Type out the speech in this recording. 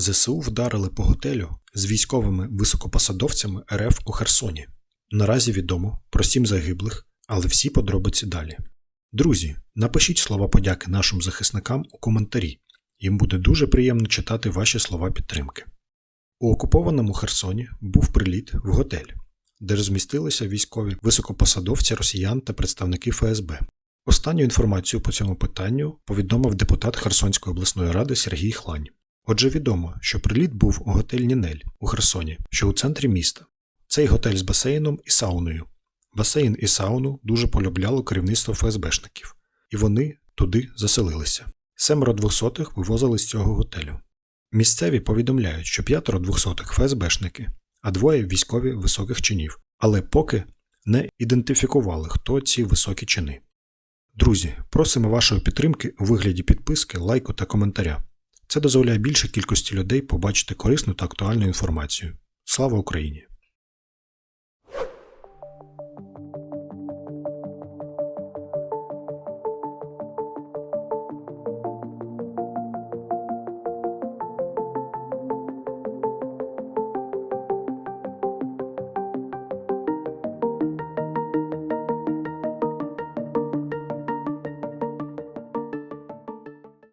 ЗСУ вдарили по готелю з військовими високопосадовцями РФ у Херсоні. Наразі відомо про сім загиблих, але всі подробиці далі. Друзі, напишіть слова подяки нашим захисникам у коментарі. Їм буде дуже приємно читати ваші слова підтримки. У окупованому Херсоні був приліт в готель, де розмістилися військові високопосадовці росіян та представники ФСБ. Останню інформацію по цьому питанню повідомив депутат Херсонської обласної ради Сергій Хлань. Отже, відомо, що приліт був у готель Нінель у Херсоні, що у центрі міста. Цей готель з басейном і сауною. Басейн і сауну дуже полюбляло керівництво ФСБшників, і вони туди заселилися. Семеро двохсотих вивозили з цього готелю. Місцеві повідомляють, що п'ятеро двохсотих ФСБшники, а двоє військові високих чинів, але поки не ідентифікували, хто ці високі чини. Друзі, просимо вашої підтримки у вигляді підписки, лайку та коментаря. Це дозволяє більшій кількості людей побачити корисну та актуальну інформацію. Слава Україні!